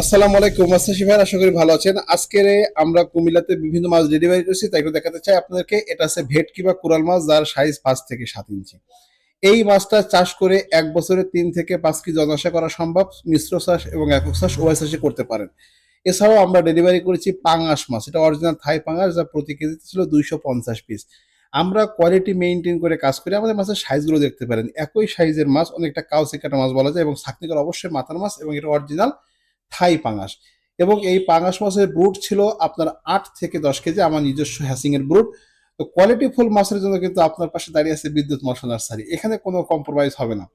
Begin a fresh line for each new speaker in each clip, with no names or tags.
আসসালামু আলাইকুম মাস্টারশি ভাই, আশা করি ভালো আছেন। আজকের আমরা কুমিল্লাতে বিভিন্ন মাছ ডেলিভারি করেছি, তাই একটু দেখাতে চাই আপনাদেরকে, এটা আছে ভেটকি বা কোরাল মাছ, যার সাইজ পাঁচ থেকে সাত ইঞ্চি। এই মাছটা চাষ করে এক বছরে তিন থেকে পাঁচ কেজি অনাশা করা সম্ভব, মিশ্র চাষ এবং একক চাষ উভয় চাষে করতে পারেন। এছাড়াও আমরা ডেলিভারি করেছি পাঙাশ মাছ, এটা অরিজিনাল থাই পাঙাশ, যা প্রতি কেজিতে ছিল দুইশো পঞ্চাশ পিস আমরা কোয়ালিটি মেনটেন করে কাজ করি আমাদের মাছের সাইজগুলো দেখতে পারেন। একই সাইজের মাছ, অনেকটা কাউসি কাটা মাছ বলা যায়, এবং সাকনিকর অবশ্যই মাথার মাছ, এবং এটা অরিজিনাল থাই পাঙাশ। এবং এই পাঙাশ মাছের ব্রুট ছিল আপনার আট থেকে দশ কেজি, আমার নিজস্ব হ্যাসিং এর ব্রুট তো কোয়ালিটি ফুল মাছের জন্য কিন্তু আপনার পাশে দাঁড়িয়ে আছে বিদ্যুৎ মশা নার্সারি। এখানে কোনো কম্প্রোমাইজ হবে না।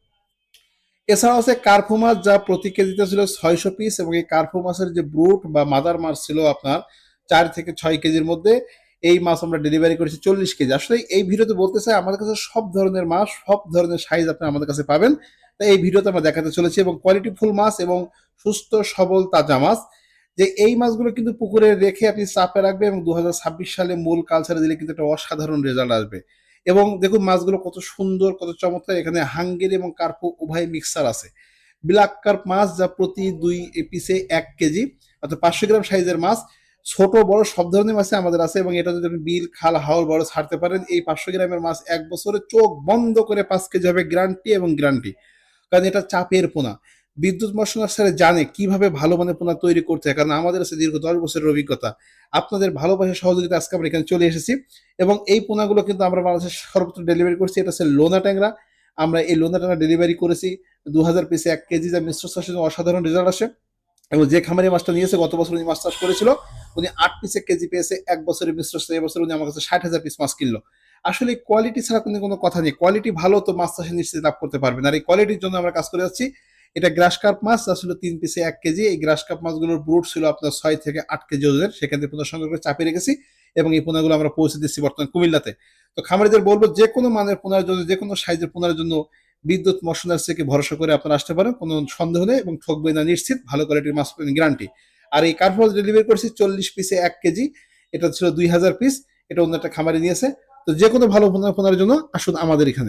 এছাড়াও আছে কার্ফু মাছ, যা প্রতি কেজিতে ছিল ছয়শো পিস এবং এই কার্ফু মাছের যে ব্রুট বা মাদার মাছ ছিল আপনার চার থেকে ছয় কেজির মধ্যে, এই মাছ আমরা ডেলিভারি করেছি চল্লিশ কেজি। আসলে এই ভিডিওতে বলতে চাই, আমাদের কাছে সব ধরনের মাছ, সব ধরনের সাইজ আপনি আমাদের কাছে পাবেন। তাই এই ভিডিওতে আমরা দেখাতে চলেছি এবং কোয়ালিটি ফুল মাছ এবং সুস্থ, সবল, তাজা মাছ। যে এই মাছগুলো কিন্তু পুকুরে রেখে আপনি চাপে রাখবে এবং দু হাজার ছাব্বিশ সালে মূল কালচারে দিলে কিন্তু একটা অসাধারণ রেজাল্ট আসবে। এবং দেখুন মাছগুলো কত সুন্দর, কত চমৎকার, এখানে হাঙ্গেরি এবং কার্পো উভয় মিক্সার আছে। ব্ল্যাক কার্প মাছ যা প্রতি দুই পিসে এক কেজি, অর্থাৎ পাঁচশো গ্রাম সাইজের মাছ। ছোট, বড় সব ধরনের মাছ আমাদের আছে এবং এটা যদি আপনি বিল, খাল হাওল বড় ছাড়তে পারেন, এই পাঁচশো গ্রামের মাছ এক বছরে চোখ বন্ধ করে পাঁচ কেজি হবে গ্যারান্টি এবং গ্যারান্টি কারণ এটা চাপের পোনা। বিদ্যুৎ মশলার স্যার জানে কীভাবে ভালো মানে পোনা তৈরি করতে হয়, কারণ আমাদের আছে দীর্ঘ দশ বছরের অভিজ্ঞতা। আপনাদের ভালোবাসা, সহযোগিতা আজকে আমরা এখানে চলে এসেছি এবং এই পোনাগুলো কিন্তু আমরা বাংলাদেশের সর্বত্র ডেলিভারি করছি, এটা হচ্ছে লোনা ট্যাংরা। আমরা এই লোনা ট্যাংরা ডেলিভারি করেছি দু হাজার পিসে এক কেজি, যা মিশ্র চাষের অসাধারণ রেজাল্ট আসে। এবং যে খামারি মাছটা নিয়েছে, গত বছর উনি মাছ চাষ করেছিল, উনি আট পিসে কেজি পেয়েছে, এক বছরের মিশ্র এবছর উনি আমার কাছে ষাট হাজার পিস মাছ কিনলো। আসলে কোয়ালিটি ছাড়া কোনো কোনো কথা নেই। কোয়ালিটি ভালো তো মাছ চাষে নিশ্চিত লাভ করতে পারবেন। আর এই কোয়ালিটির জন্য আমরা কাজ করে যাচ্ছি। এটা গ্রাস কার্প মাছ আসলে তিন পিসে এক কেজি। এই গ্রাস কার্প মাছগুলোর ব্রুট ছিল আপনার ছয় থেকে আট কেজি ওজনের। সেখান থেকে পোনার সংগ্রহ করে চাপিয়ে রেখেছি এবং এই পোনাগুলো আমরা পৌঁছে দিচ্ছি বর্তমানে কুমিল্লাতে। তো খামারিদের বলব, যে কোনো মানের পোনার জন্য, যে কোনো সাইজের পোনার জন্য বিদ্যুৎ মশলার থেকে ভরসা করে আপনারা আসতে পারেন। কোনো সন্দেহ নেই এবং ঠকবে না নিশ্চিত। ভালো কোয়ালিটির মাছ গ্যারান্টি আর এই কার্প ডেলিভারি করেছি চল্লিশ পিসে এক কেজি। এটা ছিল দুই হাজার পিস এটা অন্য একটা খামারি নিয়েছে। তো যে কোনো ভালো ফোন পোনার জন্য আসুন আমাদের এখানে।